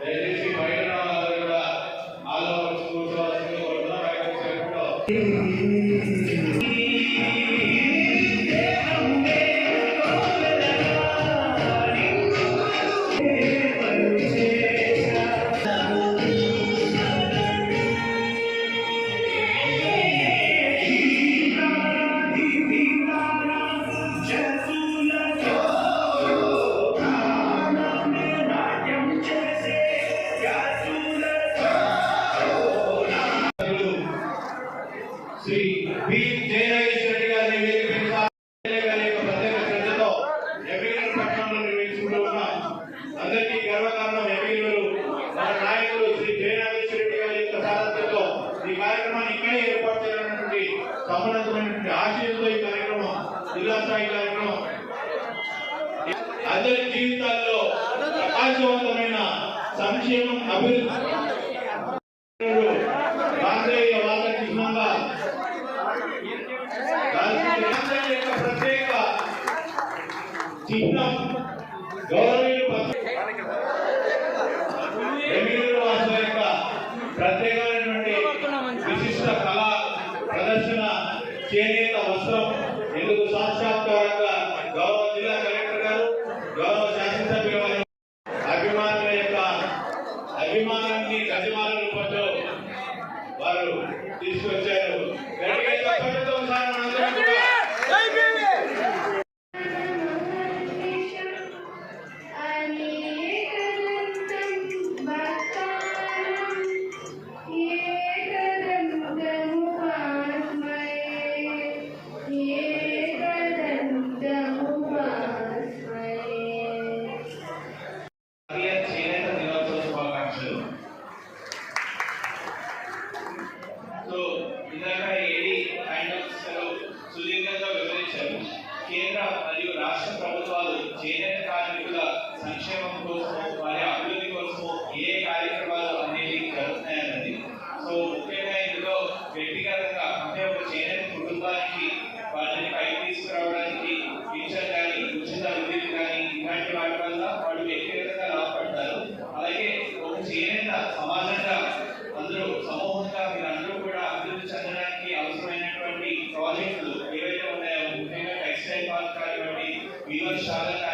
దయచేసి బయట అందరి జీవితాల్లో ప్రకాశవంతమైన సంక్షేమం అభివృద్ధి రాజయ్య వాళ్ళ చిహ్నంగా యొక్క ప్రత్యేక చిహ్నం గౌరవీయులు ఎమ్మెల్యేల వాసుల యొక్క ప్రత్యేకమైనటువంటి విశిష్ట కళా ప్రదర్శన చేనేత వస్త్రం ఎందుకు సాక్షాత్కారంగా మరియు రాష్ట్ర ప్రభుత్వాలు చేనేత habla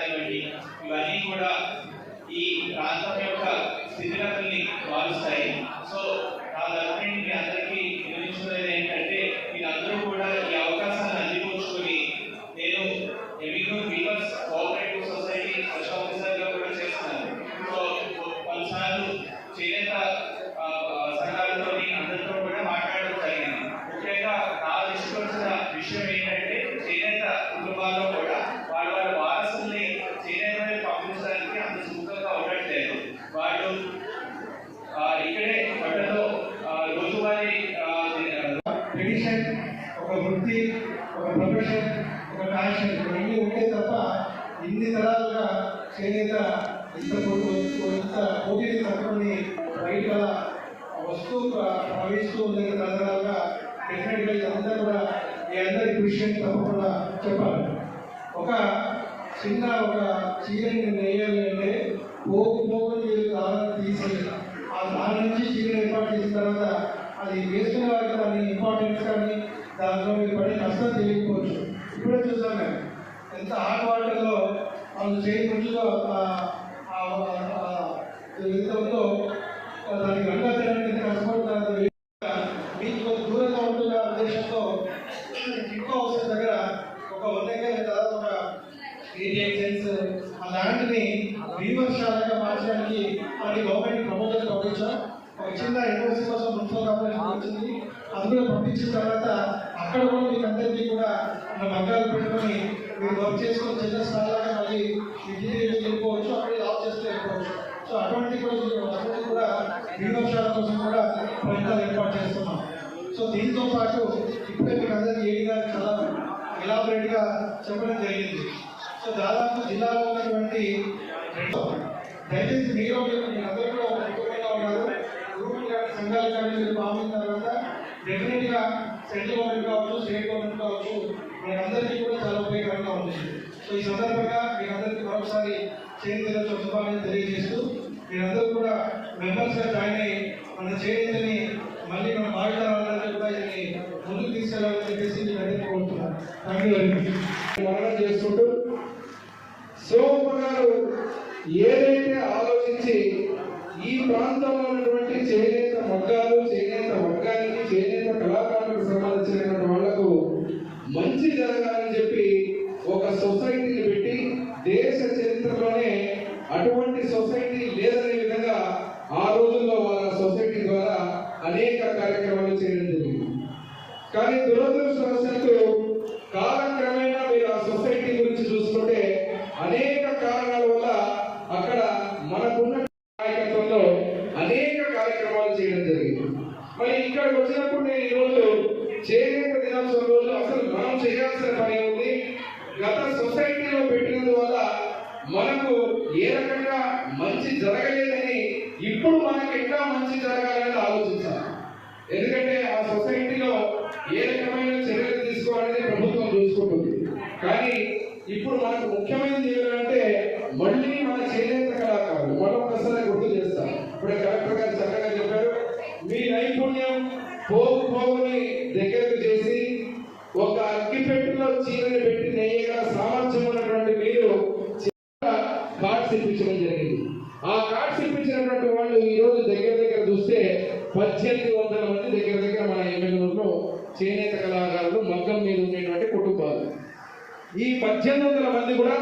ప్రొఫెషన్ ఒక ప్యాషన్ ఇవన్నీ ఉంటే తప్ప ఇన్ని తరాలుగా చేనేత ఇంత పో- ఇంత పోటీని తట్టుకొని బయట వస్తూ ప్ర- ప్రవహిస్తూ ఉంది తరతరాలుగా డెఫినెట్గా ఇదంతా కూడా మీ అందరి కృషి తప్పకుండా చెప్పాలి ఒక చిన్న ఒక చీరని నేయాలి అంటే పోగు పోగు మీరు దారం తీసి ఆ దాని నుంచి చీరని ఏర్పాటు చేసిన తర్వాత అది వేసుకునే వారికి దాని ఇంపార్టెన్స్ కానీ దాంట్లో మీరు పడే కష్టం తెలియకపోవచ్చు ఇప్పుడే చూసాం మేము. ఎంత హాట్ వాటర్లో వాళ్ళు చేయి ముందులో ఏదైతే ఉందో దానికి గంగా తినడానికి ఎంత కష్టపడుతున్నారు మీకు కొంచెం దూరంగా ఉంటున్న ఉద్దేశంతో ఇంకో హౌస్ దగ్గర ఒక వంద ఎకరాల దాదాపు ఒక ఎయిటీ సెన్స్ ఆ ల్యాండ్ని విమర్శాలుగా మార్చడానికి మనకి గవర్నమెంట్ ప్రపోజల్ పంపించాం. ఒక చిన్న యూనివర్సిటీ కోసం మున్సిపల్ కార్పొరేషన్ వచ్చింది. అది కూడా పంపించిన మన మగ్గాలు పెట్టుకొని మీరు వర్క్ చేసుకొని చిన్న స్థాయిలాగా మళ్ళీ ఇంజనీరింగ్ వెళ్ళిపోవచ్చు. అక్కడ జాబ్ చేస్తూ వెళ్ళిపోవచ్చు. సో అటువంటి కూడా అటువంటి కూడా వీవర్శాల కోసం కూడా ప్రయత్నాలు ఏర్పాటు చేస్తున్నాం. సో దీంతో పాటు ఇప్పుడే మీకు అందరికీ ఏడి గారు చాలా ఎలాబరేట్గా చెప్పడం జరిగింది. సో దాదాపు జిల్లాలో ఉన్నటువంటి దయచేసి మీరు అందరూ కూడా ఒక కుటుంబంగా ఉన్నారు. గ్రూపులు కానీ సంఘాలు కానీ మీరు ఫామ్ తర్వాత డెఫినెట్గా సెంట్రల్ గవర్నమెంట్ కావచ్చు స్టేట్ గవర్నమెంట్ కావచ్చు మనందరికీ కూడా చాలా ఉపయోగకరంగా ఉంది. సో ఈ సందర్భంగా మీరందరికీ మరొకసారి చేతి శుభాలను తెలియజేస్తూ మీరందరూ కూడా మెంబర్స్గా జాయిన్ అయ్యి మన చేతిని మళ్ళీ మన భావితరాలందరూ కూడా దీన్ని ముందుకు తీసుకెళ్ళాలని చెప్పేసి నేను అందరికీ కోరుతున్నాను. థ్యాంక్ యూ వెరీ చేసుకుంటూ సోమ గారు ఏదైతే ఆలోచించి ఈ ప్రాంతంలో ఉన్నటువంటి చేనేత మగ్గాలు చేనేత వర్గానికి చేనేత కళాకారులకు సంబంధించినటువంటి వాళ్ళకు మంచి జరగాలని చెప్పి ఒక సొసైటీని పెట్టి దేశ చరిత్రలోనే అటువంటి సొసైటీ లేదనే విధంగా ఆ రోజుల్లో వాళ్ళ సొసైటీ ద్వారా అనేక కార్యక్రమాలు చేయడం జరిగింది. కానీ దురదృష్టవశాత్తు కాలక్రమేణా గత సొసైటీలో పెట్టినందువల్ల మనకు ఏ రకంగా మంచి జరగలేదని ఇప్పుడు మనకి ఇంకా మంచి జరగాలని ఆలోచించాలి. ఎందుకంటే ఆ సొసైటీలో ఏ రకమైన చర్యలు తీసుకోవాలని ప్రభుత్వం చూసుకుంటుంది. కానీ ఇప్పుడు మనకు ముఖ్యమైనది ఏంటంటే మళ్ళీ మన చేనేత కళాకారులు మరొకసారి గుర్తు చేస్తాం. ఇప్పుడు కలెక్టర్ గారు చక్కగా చెప్పారు మీ నైపుణ్యం పోగు పోగుని దగ్గరకు చేసి ఒక అగ్గిపెట్టులో చీరని పెట్టి నెయ్యగల సామర్థ్యం ఉన్నటువంటి మీరు కార్డ్స్ ఇప్పించడం జరిగింది ఆ కార్డ్స్ ఇప్పించినటువంటి వాళ్ళు ఈ రోజు దగ్గర దగ్గర చూస్తే పద్దెనిమిది వందల మంది దగ్గర దగ్గర మన ఎమ్మెల్యేలో చేనేత కళాకారులు మగ్గం మీద ఉండేటువంటి కుటుంబాలు. ఈ పద్దెనిమిది వందల మంది కూడా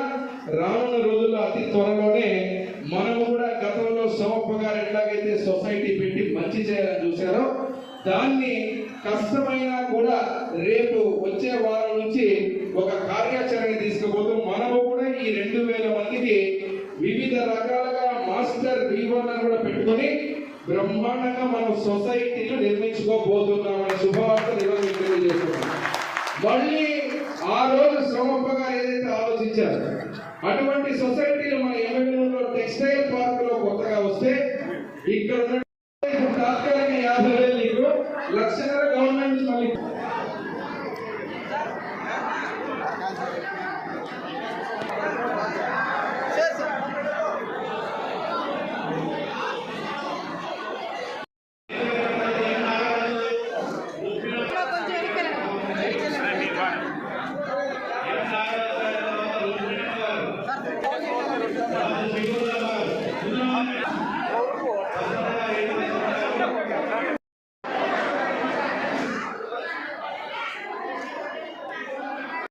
రానున్న రోజుల్లో అతి త్వరలోనే మనము కూడా గతంలో సోమప్ప గారు ఎట్లాగైతే సొసైటీ పెట్టి మంచి చేయాలని చూశారో దాన్ని కష్టమైనా కూడా రేపు వచ్చే వారం నుంచి ఒక కార్యాచరణ తీసుకుపోతూ మనము కూడా ఈ రెండు వేల మందికి వివిధ రకాలుగా మాస్టర్ వీవర్లను కూడా పెట్టుకొని బ్రహ్మాండంగా మనం సొసైటీలు నిర్మించుకోబోతున్నామనే శుభవార్త ఈరోజు తెలియజేస్తున్నాం మళ్ళీ ఆ రోజు శ్రమప్పగా ఏదైతే ఆలోచించారు అటువంటి సొసైటీలు మన ఎమ్మెల్యేలో టెక్స్టైల్ పార్క్లో కొత్తగా వస్తే ఇక్కడ